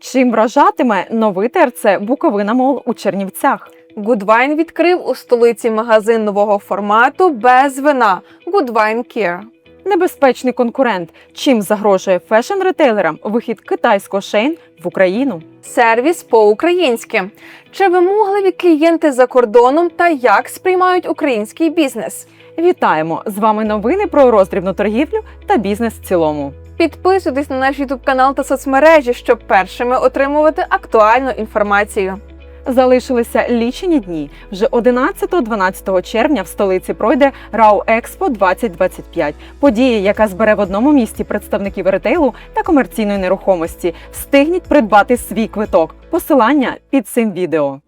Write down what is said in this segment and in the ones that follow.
Чим вражатиме новий ТРЦ Буковина Мол у Чернівцях? Гудвайн відкрив у столиці магазин нового формату без вина Гудвайн Care. Небезпечний конкурент. Чим загрожує фешн-ретейлерам вихід китайського шейн в Україну? Сервіс по-українськи. Чи вимогливі клієнти за кордоном та як сприймають український бізнес? Вітаємо! З вами новини про роздрібну торгівлю та бізнес в цілому. Підписуйтесь на наш YouTube канал та соцмережі, щоб першими отримувати актуальну інформацію. Залишилися лічені дні. Вже 11-12 червня в столиці пройде РАУ Експо 2025. Подія, яка збере в одному місті представників ретейлу та комерційної нерухомості. Встигніть придбати свій квиток. Посилання під цим відео.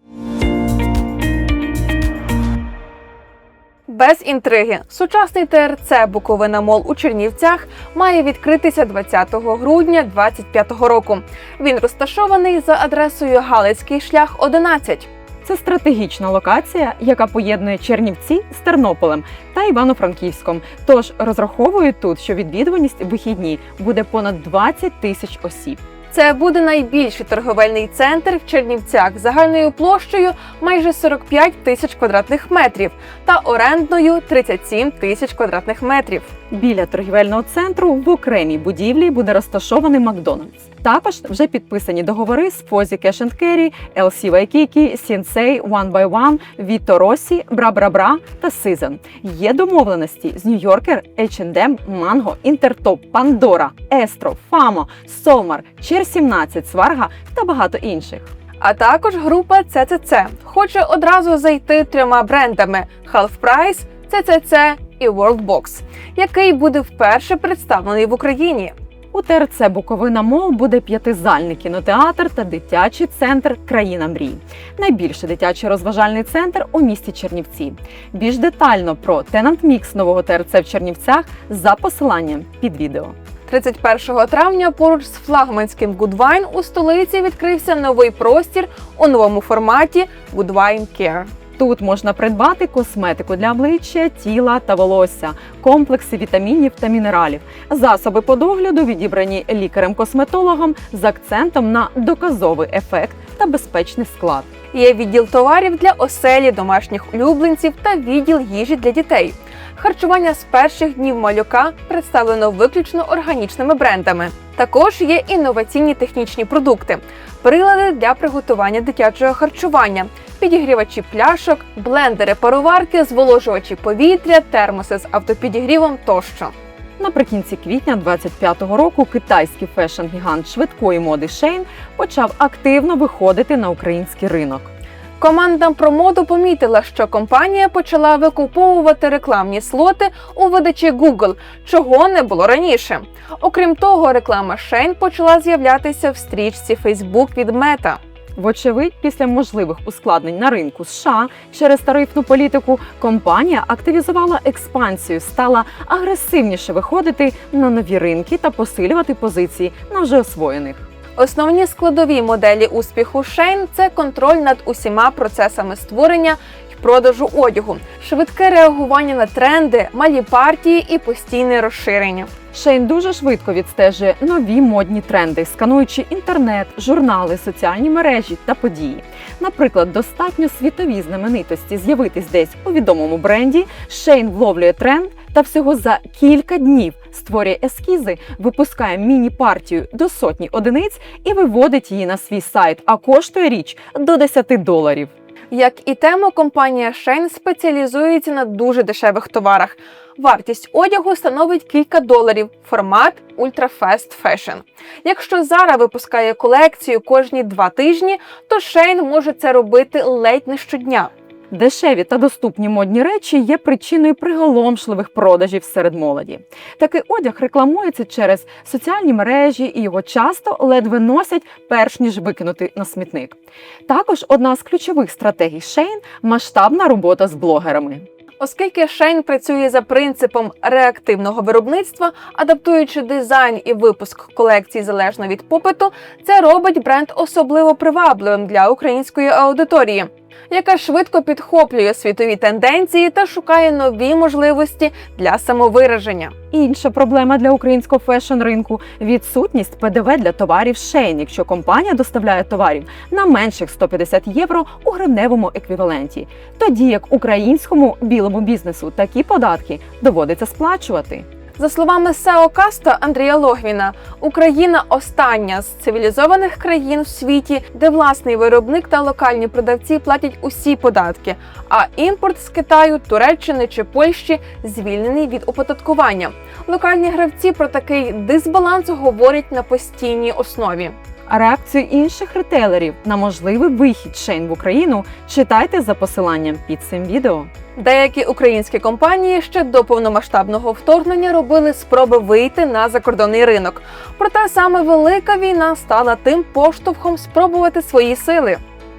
Без інтриги, сучасний ТРЦ Буковина Мол у Чернівцях має відкритися 20 грудня 2025 року. Він розташований за адресою Галицький шлях 11. Це стратегічна локація, яка поєднує Чернівці з Тернополем та Івано-Франківськом. Тож розраховують тут, що відвідуваність вихідні буде понад 20 тисяч осіб. Це буде найбільший торговельний центр в Чернівцях загальною площею майже 45 тисяч квадратних метрів та орендною 37 тисяч квадратних метрів. Біля торгівельного центру в окремій будівлі буде розташований Макдональдс. Також вже підписані договори з Fozzy Cash and Carry, LC Waikiki, Sensei, One by One, Vito Rossi, Bra Bra Bra та Season. Є домовленості з New Yorker, H&M, Mango, Intertop, Pandora, Estro, Famo, Solmar, Чер 17, Сварга та багато інших. А також група CCC хоче одразу зайти трьома брендами: Half Price, CCC і Worldbox, який буде вперше представлений в Україні. У ТРЦ Буковина Мол буде п'ятизальний кінотеатр та дитячий центр Країна мрій. Найбільший дитячий розважальний центр у місті Чернівці. Більш детально про Тенант Мікс нового ТРЦ в Чернівцях за посиланням під відео. 31 травня поруч з флагманським Goodwine у столиці відкрився новий простір у новому форматі Goodwine Care. Тут можна придбати косметику для обличчя, тіла та волосся, комплекси вітамінів та мінералів, засоби по догляду відібрані лікарем-косметологом з акцентом на доказовий ефект та безпечний склад. Є відділ товарів для оселі, домашніх улюбленців та відділ їжі для дітей. Харчування з перших днів малюка представлено виключно органічними брендами. Також є інноваційні технічні продукти, прилади для приготування дитячого харчування, підігрівачі пляшок, блендери, пароварки, зволожувачі повітря, термоси з автопідігрівом тощо. Наприкінці квітня 25-го року китайський фешн-гігант швидкої моди Шейн почав активно виходити на український ринок. Команда промоду помітила, що компанія почала викуповувати рекламні слоти у видачі Google, чого не було раніше. Окрім того, реклама Shane почала з'являтися в стрічці Facebook від Meta. Вочевидь, після можливих ускладнень на ринку США через тарифну політику, компанія активізувала експансію, стала агресивніше виходити на нові ринки та посилювати позиції на вже освоєних. Основні складові моделі успіху Shane – це контроль над усіма процесами створення і продажу одягу, швидке реагування на тренди, малі партії і постійне розширення. Шейн дуже швидко відстежує нові модні тренди, скануючи інтернет, журнали, соціальні мережі та події. Наприклад, достатньо світовій знаменитості з'явитись десь у відомому бренді. Шейн вловлює тренд та всього за кілька днів створює ескізи, випускає міні-партію до сотні одиниць і виводить її на свій сайт. А коштує річ до 10 доларів. Як і тема, компанія Shane спеціалізується на дуже дешевих товарах. Вартість одягу становить кілька доларів. Формат Ultra Fast Fashion. Якщо Zara випускає колекцію кожні два тижні, то Shane може це робити ледь не щодня. Дешеві та доступні модні речі є причиною приголомшливих продажів серед молоді. Такий одяг рекламується через соціальні мережі і його часто ледве носять, перш ніж викинути на смітник. Також одна з ключових стратегій Шейн масштабна робота з блогерами. Оскільки Shane працює за принципом реактивного виробництва, адаптуючи дизайн і випуск колекцій залежно від попиту, це робить бренд особливо привабливим для української аудиторії. Яка швидко підхоплює світові тенденції та шукає нові можливості для самовираження. Інша проблема для українського фешн ринку відсутність ПДВ для товарів Shein, якщо компанія доставляє товарів на менших 150 євро у гривневому еквіваленті. Тоді як українському білому бізнесу такі податки доводиться сплачувати. За словами Сео Каста Андрія Логвіна, Україна остання з цивілізованих країн в світі, де власний виробник та локальні продавці платять усі податки, а імпорт з Китаю, Туреччини чи Польщі звільнений від оподаткування. Локальні гравці про такий дисбаланс говорять на постійній основі. А реакцію інших ретейлерів на можливий вихід Shein в Україну читайте за посиланням під цим відео. Деякі українські компанії ще до повномасштабного вторгнення робили спроби вийти на закордонний ринок. Проте саме велика війна стала тим поштовхом спробувати свої сили.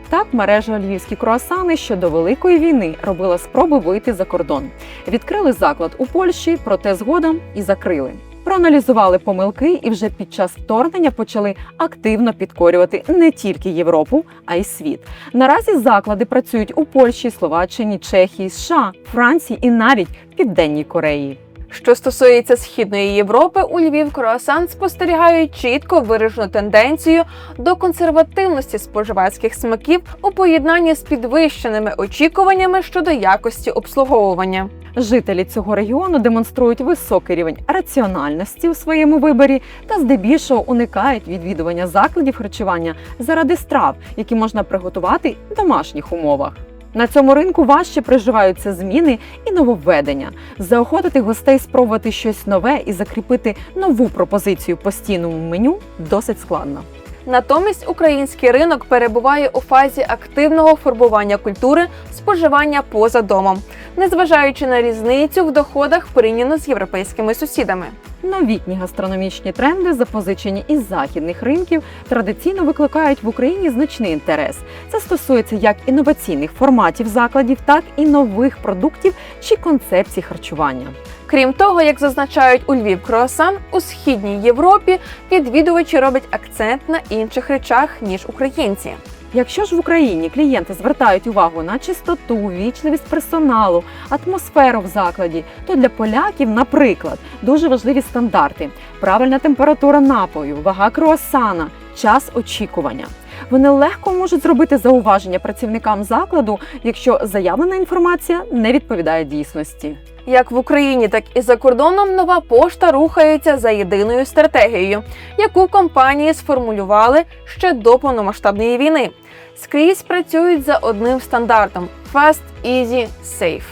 Так, мережа львівські круасани ще до великої війни робила спроби вийти за кордон. Відкрили заклад у Польщі, проте згодом і закрили. Проаналізували помилки і вже під час вторгнення почали активно підкорювати не тільки Європу, а й світ. Наразі заклади працюють у Польщі, Словаччині, Чехії, США, Франції і навіть Південній Кореї. Що стосується східної Європи, у Львів Круасан спостерігають чітко виражену тенденцію до консервативності споживацьких смаків у поєднанні з підвищеними очікуваннями щодо якості обслуговування. Жителі цього регіону демонструють високий рівень раціональності у своєму виборі та здебільшого уникають відвідування закладів харчування заради страв, які можна приготувати в домашніх умовах. На цьому ринку важче приживаються зміни і нововведення. Заохотити гостей спробувати щось нове і закріпити нову пропозицію постійному меню досить складно. Натомість український ринок перебуває у фазі активного формування культури споживання поза домом, незважаючи на різницю в доходах порівняно з європейськими сусідами. Новітні гастрономічні тренди, запозичені із західних ринків, традиційно викликають в Україні значний інтерес. Це стосується як інноваційних форматів закладів, так і нових продуктів чи концепцій харчування. Крім того, як зазначають у Львів Круасан, у східній Європі відвідувачі роблять акцент на інших речах ніж українці. Якщо ж в Україні клієнти звертають увагу на чистоту, вічливість персоналу, атмосферу в закладі, то для поляків, наприклад, дуже важливі стандарти: правильна температура напою, вага круасана, час очікування. Вони легко можуть зробити зауваження працівникам закладу, якщо заявлена інформація не відповідає дійсності. Як в Україні, так і за кордоном нова пошта рухається за єдиною стратегією, яку компанії сформулювали ще до повномасштабної війни. Скрізь працюють за одним стандартом: Fast, Easy, Safe.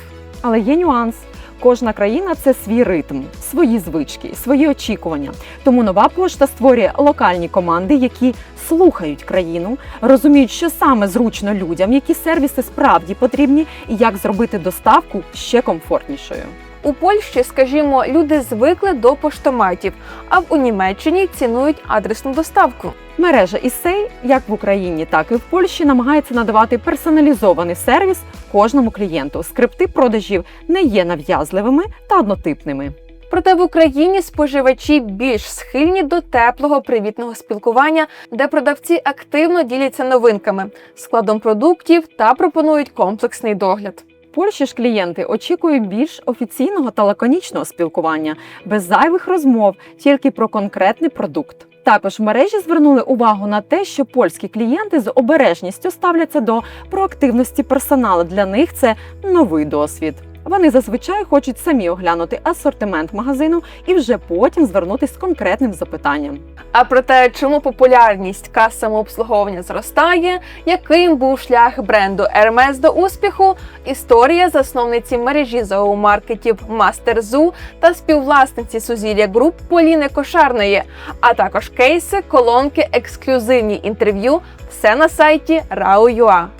Але є нюанс. Кожна країна це свій ритм, свої звички, свої очікування. Тому нова пошта створює локальні команди, які слухають країну, розуміють, що саме зручно людям, які сервіси справді потрібні, і як зробити доставку ще комфортнішою. У Польщі, скажімо, люди звикли до поштоматів, а в у Німеччині цінують адресну доставку. Мережа Ісей, як в Україні, так і в Польщі, намагається надавати персоналізований сервіс кожному клієнту. Скрипти продажів не є нав'язливими та однотипними. Проте в Україні споживачі більш схильні до теплого привітного спілкування, де продавці активно діляться новинками, складом продуктів та пропонують комплексний догляд. Польщі ж клієнти очікують більш офіційного та лаконічного спілкування, без зайвих розмов, тільки про конкретний продукт. Також в мережі звернули увагу на те, що польські клієнти з обережністю ставляться до проактивності персоналу. Для них це новий досвід. Вони зазвичай хочуть самі оглянути асортимент магазину і вже потім звернутися з конкретним запитанням. А про те, чому популярність кас самообслуговування зростає, яким був шлях бренду Hermes до успіху, історія засновниці мережі зоомаркетів Zoo та співвласниці Сузілля Груп Поліни Кошарної, а також кейси, колонки, ексклюзивні інтерв'ю все на сайті Rao.ua.